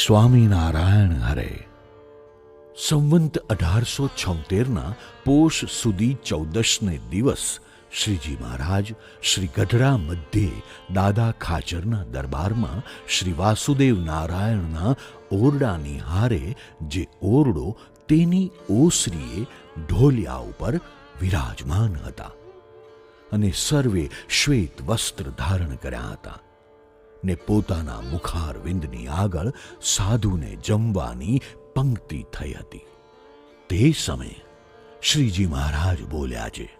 સ્વામિનારાયણ હરે. સંવંત અઢારસો છોતેરના પોષ સુધી ચૌદશને દિવસ શ્રીજી મહારાજ શ્રી ગઢડા મધ્યે દાદા ખાચરના દરબારમાં શ્રી વાસુદેવ નારાયણના ઓરડાની હારે જે ઓરડો તેની ઓસરીએ ઢોલિયા ઉપર વિરાજમાન હતા અને સર્વે શ્વેત વસ્ત્ર ધારણ કર્યા હતા. ને પોતાના મુખારવિંદની આગળ સાધુને જમવાની પંક્તિ થઈ હતી. તે સમયે શ્રીજી મહારાજ બોલ્યા છે,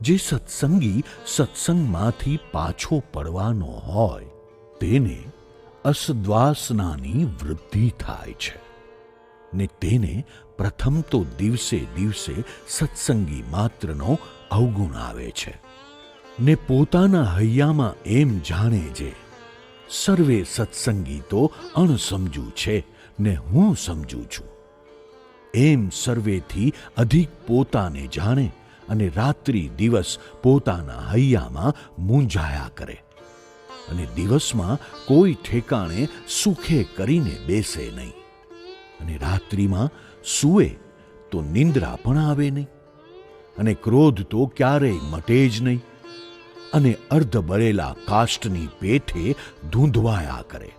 જે સત્સંગી સત્સંગમાંથી પાછો પડવાનો હોય, તેને અસદ્વાસનાની વૃદ્ધિ થાય છે. ને તેને પ્રથમ તો દિવસે દિવસે સત્સંગી માત્રનો અવગુણ આવે છે. ને પોતાના હૈયામાં એમ જાણે છે સર્વે સત્સંગી તો અણસમજુ છે ને હું સમજું છું. એમ સર્વેથી અધિક પોતાને જાણે અને રાત્રિ દિવસ પોતાના હૈયામાં મૂંઝાયા કરે અને દિવસમાં કોઈ ઠેકાણે સુખે કરીને બેસે નહીં. અને રાત્રિમાં સૂવે તો નિંદ્રા પણ આવે નહીં અને ક્રોધ તો ક્યારેય મટે જ નહીં. અને અર્ધ બળેલા કાષ્ટની પેઠે ધૂંધવાયા કરે.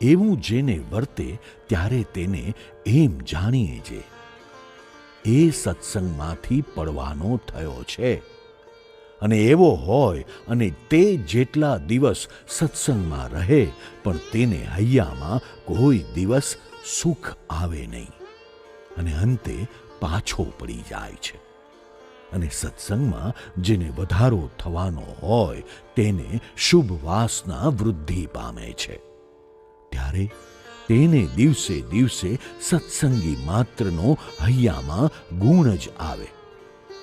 એવું જેને વર્તે ત્યારે તેને એમ જાણીએ જે, એ સત્સંગમાંથી પડવાનો થયો છે. અને એવો હોય અને તે જેટલા દિવસ સત્સંગમાં રહે, પણ તેને હૈયામાં કોઈ દિવસ સુખ આવે નહીં. અને અંતે પાછો પડી જાય છે. અને સત્સંગમાં જેને વધારો થવાનો હોય તેને શુભ વાસના વૃદ્ધિ પામે છે. ત્યારે તેને દિવસે દિવસે સત્સંગી માત્રનો હૈયામાં ગુણ જ આવે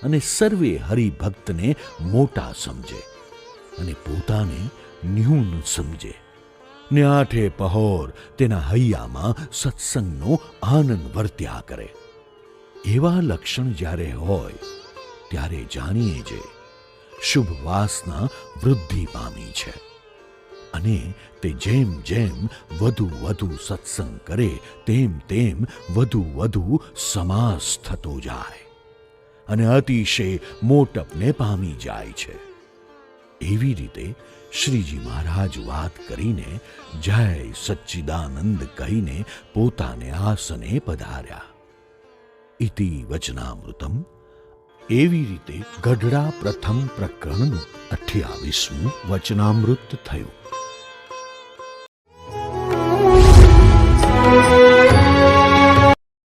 અને સર્વે હરિભક્તને મોટા સમજે અને પોતાને ન્યૂન સમજે. ને આઠે પહોર તેના હૈયામાં સત્સંગનો આનંદ વર્ત્યા કરે. એવા લક્ષણ જ્યારે હોય ત્યારે જાણીએ જે શુભ વાસના વૃદ્ધિ પામી છે અને તે જેમ જેમ વધુ વધુ સત્સંગ કરે, તેમ તેમ વધુ વધુ સમાસ થતો જાય અને અતિશય મોટપને પામી જાય છે. એવી રીતે શ્રીજી મહારાજ વાત કરીને જય સચ્ચિદાનંદ કહીને પોતાને આસને પધાર્યા. ઇતિ વચનામૃતમ એવી રીતે ગઢડા પ્રથમ પ્રકરણનું અઠ્યાવીસમું વચનામૃત થયું.